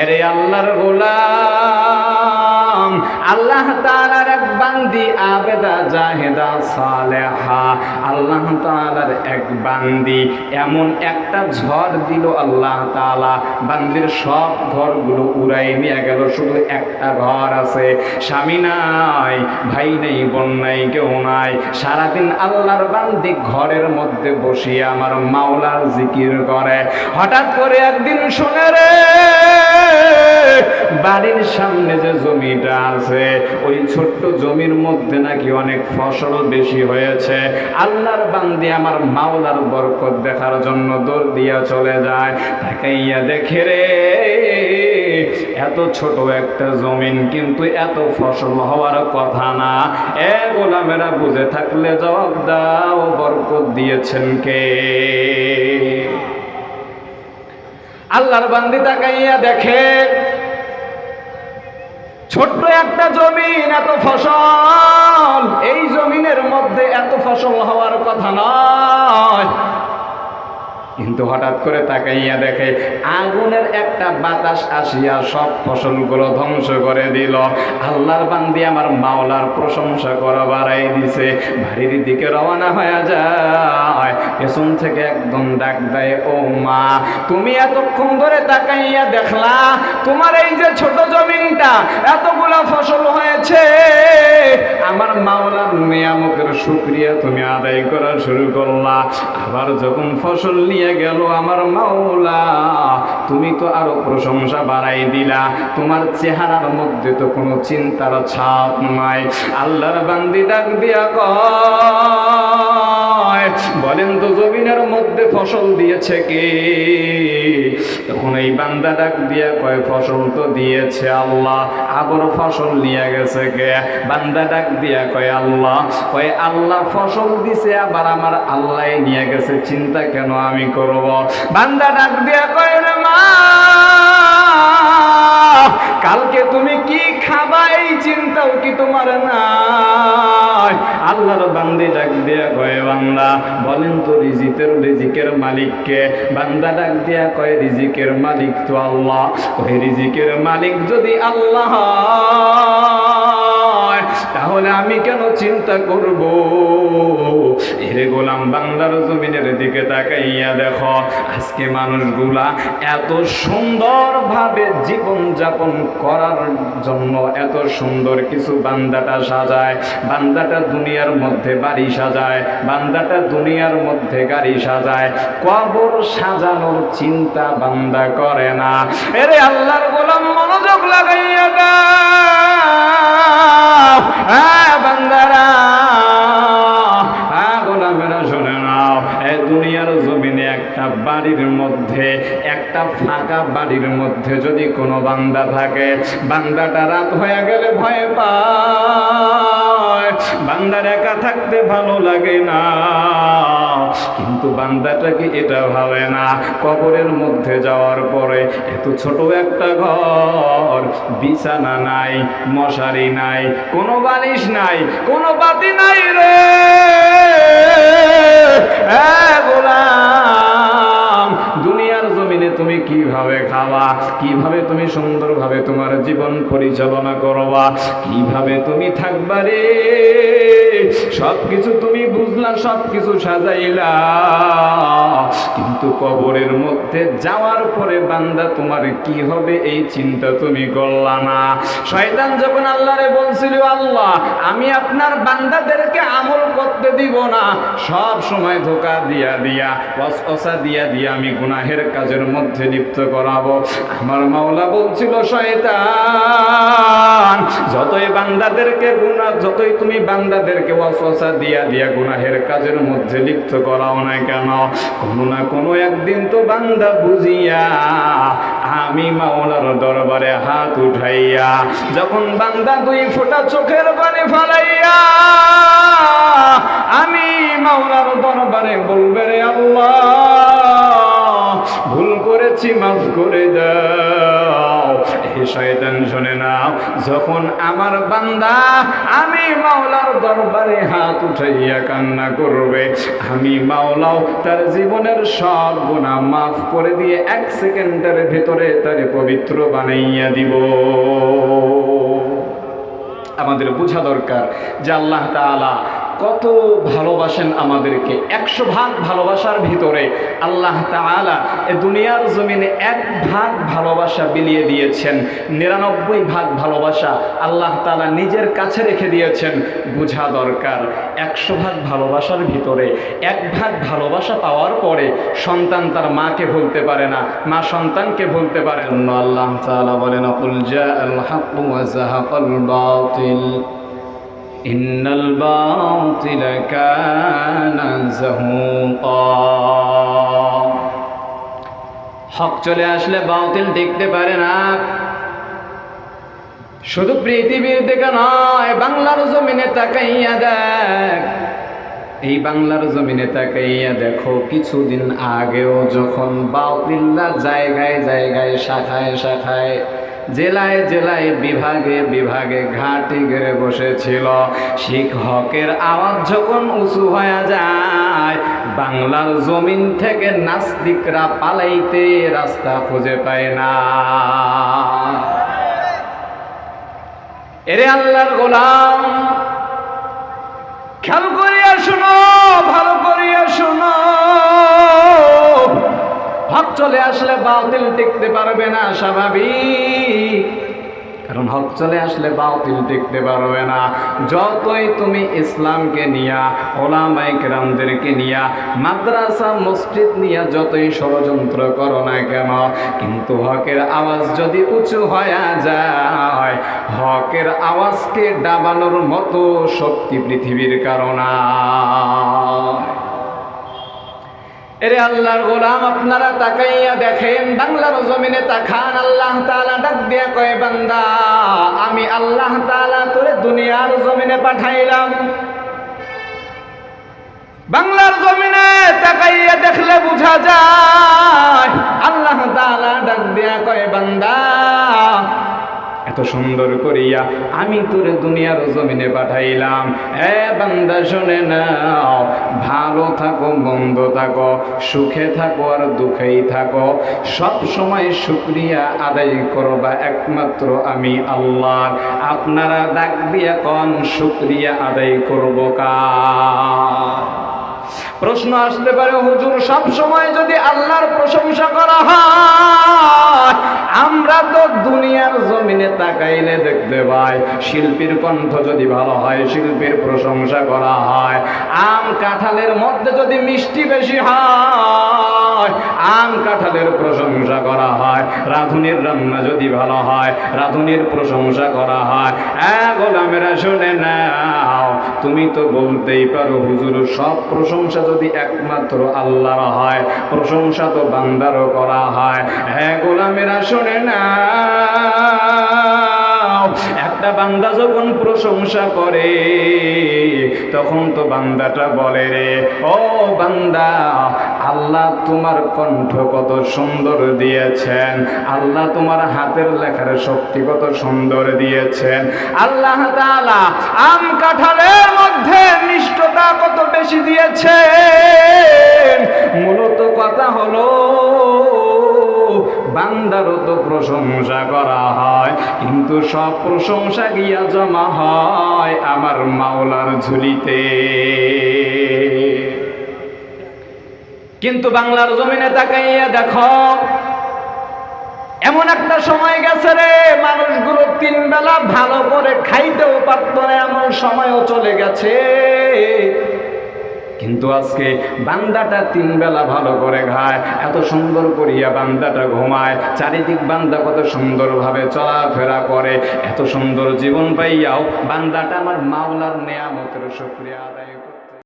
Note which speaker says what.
Speaker 1: এরে আল্লাহর গোলাম। আল্লাহ তাআলার এক বান্দি আবেদা, জাহেদা, সালেহা। আল্লাহ তাআলার এক বান্দি। এমন একটা ঝড় দিল আল্লাহ তাআলা। বান্দির সব ঘরগুলো উড়াই নিয়ে গেল, শুধু একটা ঘর আছে। স্বামী নাই, ভাই নেই, বোন নাই, কেউ নাই। সারাদিন আল্লাহর বান্দি ঘরের মধ্যে বসিয়ে আমার মাওলার জিকির করে। হঠাৎ করে একদিন শুনে রে, বাড়ির সামনে যে জমিটা আছে ওই ছোট্ট জমির মধ্যে নাকি অনেক ফসল বেশি হয়েছে। আল্লাহর বান্দি আমার মাওলার বরকত দেখার জন্য দৌড় দিয়া চলে যায়। তাকাইয়া দেখে রে, এত ছোট একটা জমিন কিন্তু এত ফসল হওয়ার কথা না। এ গোলামেরা বুঝে থাকলে জবাব দাও, বরকত দিয়েছেন কে? আল্লাহর বান্দি তাকাইয়া দেখে ছোট্ট একটা জমিন এত ফসল। এই জমিনের মধ্যে এত ফসল হওয়ার কথা নয়। কিন্তু হঠাৎ করে তাকাইয়া দেখে আগুনের একটা বাতাস আসিয়া সব ফসলগুলো ধ্বংস করে দিল। আল্লাহর বান্দি আমার মাওলার প্রশংসা করা বাড়াই দিছে। বাড়ির দিকে রওনা হয়ে যায়। পেছন থেকে একদম ডাক দেয়, ও মা, তুমি এতক্ষণ ধরে তাকাইয়া দেখলা, তোমার এই যে ছোট জমিনটা, এতগুলা ফসল হয়েছে। আমার মাওলার নিয়ামকের শুক্রিয়া তুমি আদায় করা শুরু করলা। আবার যখন ফসল নিয়ে গেল আমার মাওলা। তুমি তো আরও প্রশংসা বাড়াই দিলা। তোমার চেহারার মধ্যে তো কোনো চিন্তার ছাপ নাই। আল্লাহর বান্দি ডাক দিয়া কয় বলেন তো জমিনের মধ্যে ফসল দিয়েছে কে? তখন এই বান্দা ডাক দিয়া কয়, ফসল তো দিয়েছে আল্লাহ, আবার ফসল নিয়ে গেছে কে? বান্দা ডাক দিয়া কয়, আল্লাহ। কয়, আল্লাহ ফসল দিছে, আবার আমার আল্লাহ নিয়ে গেছে, চিন্তা কেন আমি করব? বান্দা ডাক দিয়া কয়, রে মা, কালকে তুমি কি খাবা? এই চিন্তাও কি তোমার নাই আল্লাহর বান্দি ডাক দিয়া কয়ে, বান্দা, বলেন তো রিজিকের রিজিকের মালিককে বান্দা ডাক দিয়া কয়ে, রিজিকের মালিক তো আল্লাহ। কয়ে, রিজিকের মালিক যদি আল্লাহ তাহলে আমি কেন চিন্তা করব? এরে গোলাম বাংলার জমিনের দিকে তাকাইয়া দেখো, আজকে মানুষগুলা এত সুন্দরভাবে জীবন যাপন করার জন্য এত সুন্দর কিছু বান্দাটা সাজায়, বান্দাটা দুনিয়ার মধ্যে বাড়ি সাজায়, বান্দাটা দুনিয়ার মধ্যে গাড়ি সাজায়, কবর সাজানোর চিন্তা বান্দা করে না। এরে আল্লাহর গোলাম মনোযোগ লাগাইয়া দাও হ্যাঁ বান্দারা বাড়ির মধ্যে, একটা ফাঁকা বাড়ির মধ্যে যদি কোনো বান্দা থাকে, বান্দাটা রাত হয়ে গেলে ভয় পায়। বান্দার একা থাকতে ভালো লাগে না। কিন্তু বান্দাটাকে এটা ভাবে না? কবরের মধ্যে যাওয়ার পরে এত ছোট একটা ঘর বিছানা নাই মশারি নাই কোনো বালিশ নাই কোনো বাতি নাই রে। গোলাম দুনিয়ার জমিনে তুমি কীভাবে খাওয়া কীভাবে তুমি সুন্দরভাবে তোমার জীবন পরিচালনা করবা? কীভাবে তুমি থাকবা রে? সব কিছু তুমি বুঝলা সব কিছু সাজাইলা। কিন্তু কবরের মধ্যে যাওয়ার পরে বান্দা, তোমার কি হবে এই চিন্তা তুমি করলা না। শয়তান যখন আল্লাহরে বলছিল, আল্লাহ, আমি আপনার বান্দাদেরকে আমল করতে দিব না। সব সময় ধোকা দিয়া দিয়া ওসা দিয়া দিয়া আমি গুনাহের কাজের মধ্যে লিপ্ত করাবো। আমার মাওলা বলছিল, শয়তান, যতই বান্দাদেরকে গুনাহ, যতই তুমি বান্দাদেরকে ওয়াসওয়াসা দিয়া দিয়া গুনাহের কাজের মধ্যে লিপ্ত করাও না কেন, কোনো না কোনো একদিন তো বান্দা বুঝিয়া আমি মাওলার দরবারে হাত উঠাইয়া, যখন বান্দা দুই ফোঁটা চোখের পানি ফালাইয়া, আমি মাওলার দরবারে বলবে রে আল্লাহ, ভুল করেছি, মাফ করে দাও। শয়তান শোনে না যখন আমার বান্দা আমি মাওলার দরবারে হাত উঠাইয়া কান্না করবে, আমি মাওলাও তার জীবনের সব গুণা মাফ করে দিয়ে এক সেকেন্ডের ভেতরে তারে পবিত্র বানাইয়া দিব। আমাদের বোঝা দরকার যে আল্লাহ তাআলা কত ভালোবাসেন আমাদেরকে। একশো ভাগ ভালোবাসার ভিতরে আল্লাহ তাআলা এ দুনিয়ার জমিনে এক ভাগ ভালোবাসা বিলিয়ে দিয়েছেন। নিরানব্বই ভাগ ভালোবাসা আল্লাহ তাআলা নিজের কাছে রেখে দিয়েছেন। বোঝা দরকার, একশো ভাগ ভালোবাসার ভিতরে এক ভাগ ভালোবাসা পাওয়ার পরে সন্তান তার মাকে ভুলতে পারে না, মা সন্তানকে ভুলতে পারে আল্লাহ তাআলা বলেন ইন্নাল বাতিল কানা যাহুকা। হক চলে আসলে বাতিল দেখতে পারে না। শুধু পৃথিবীর দিকে নয়, বাংলার জমিনে তাকাইয়া দেখ। এই বাংলার জমিনে তাকাইয়া দেখো, কিছুদিন আগেও যখন বাউতিল্লা জায়গায় জায়গায়, শাখায় শাখায় জেলায় জেলায়, বিভাগে বিভাগে ঘাটি গেড়ে বসেছিল। শিক্ষকের আওয়াজ যখন উঁচু হয়ে যায়, বাংলার জমিন থেকে নাস্তিকরা পালাইতে রাস্তা খুঁজে পায় না। এরে আল্লাহর গোলাম, খেয়াল করিয়া শুনো, ভালো করিয়া শুনো। হক চলে আসলে বাতিল টিকতে পারবে না স্বাভাবিক। কারণ হক চলে আসলে বাতিল টিকতে পারবে না। যতই তুমি ইসলামকে নিয়া ওলামাই কেরামদেরকে নিয়া, মাদ্রাসা, মসজিদ নিয়া যতই ষড়যন্ত্র করো না কেন, কিন্তু হকের আওয়াজ যদি উঁচু হয়ে যায়, হকের আওয়াজকে ডাবানোর মতো শক্তি পৃথিবীর কারণা। এরে আল্লাহর গোলাম, আপনারা তাকাইয়া দেখেন, বাংলার জমিনে তাকান, আল্লাহ তাআলা ডাক দিয়া কয়, বান্দা, আমি আল্লাহ তাআলা তোরে দুনিয়ার জমিনে পাঠাইলাম। বাংলার জমিনে তাকাইয়া দেখলে বোঝা যায়, আল্লাহ তাআলা ডাক দিয়া কয়, বান্দা এত সুন্দর করিয়া আমি তোরে দুনিয়ার জমিনে পাঠাইলাম। এ বান্দা, শুনে নাও, ভালো থাকো, মন্দ থাকো, সুখে থাকো আর দুঃখেই থাকো। সব সময় শুক্রিয়া আদায় করবা একমাত্র আমি আল্লাহ। আপনারা ডাক দিয়া কন, শুক্রিয়া আদায় করব কা প্রশ্ন আসতে পারে, হুজুর সব সময় যদি আল্লাহর প্রশংসা করা হয়, আমরা তো দুনিয়ার জমিনে তাকাইলে দেখতে পাই, শিল্পীর কণ্ঠ যদি ভালো হয়, শিল্পীর প্রশংসা করা হয়, আম কাঁঠালের মধ্যে যদি মিষ্টি বেশি হয় আম কাঁঠালের প্রশংসা করা হয়, রাধুনির রান্না যদি ভালো হয়, রাধুনির প্রশংসা করা হয়। হ্যাঁ গোলামেরা শুনে নাও, তুমি তো বলতেই পারো হুজুর, সব প্রশংসা যদি একমাত্র আল্লাহর হয়, প্রশংসা তো বান্দারও করা হয়। হ্যাঁ গোলামেরা শুনে না একটা বান্দা যখন প্রশংসা করে, তখন তো বান্দাটা বলে রে, ও বান্দা, আল্লাহ তোমার কণ্ঠ কত সুন্দর দিয়েছেন, আল্লাহ তোমার হাতের লেখার শক্তি কত সুন্দর দিয়েছেন, আল্লাহ তাআলা আম কাঁঠালের মধ্যে মিষ্টতা কত বেশি দিয়েছেন। মূলত কথা হলো বান্দারও তো প্রশংসা করা হয়, কিন্তু সব প্রশংসা গিয়া জমা হয় আমার মাওলার ঝুলিতে। কিন্তু বাংলার জমিনে তাকাইয়া দেখো, এমন একটা সময় গেছে রে, মানুষগুলো তিন বেলা ভালো করে খাইতেও পারত না, এমন সময়ও চলে গেছে। কিন্তু আজকে বান্দাটা তিন বেলা ভালো করে খায়, এত সুন্দর করিয়া বান্দাটা ঘুমায়, চারিদিক বান্দা কত সুন্দরভাবে চলাফেরা করে, এত সুন্দর জীবন পাইয়াও বান্দাটা আমার মাওলার নেয়ামতের শুক্রিয়া আদায়।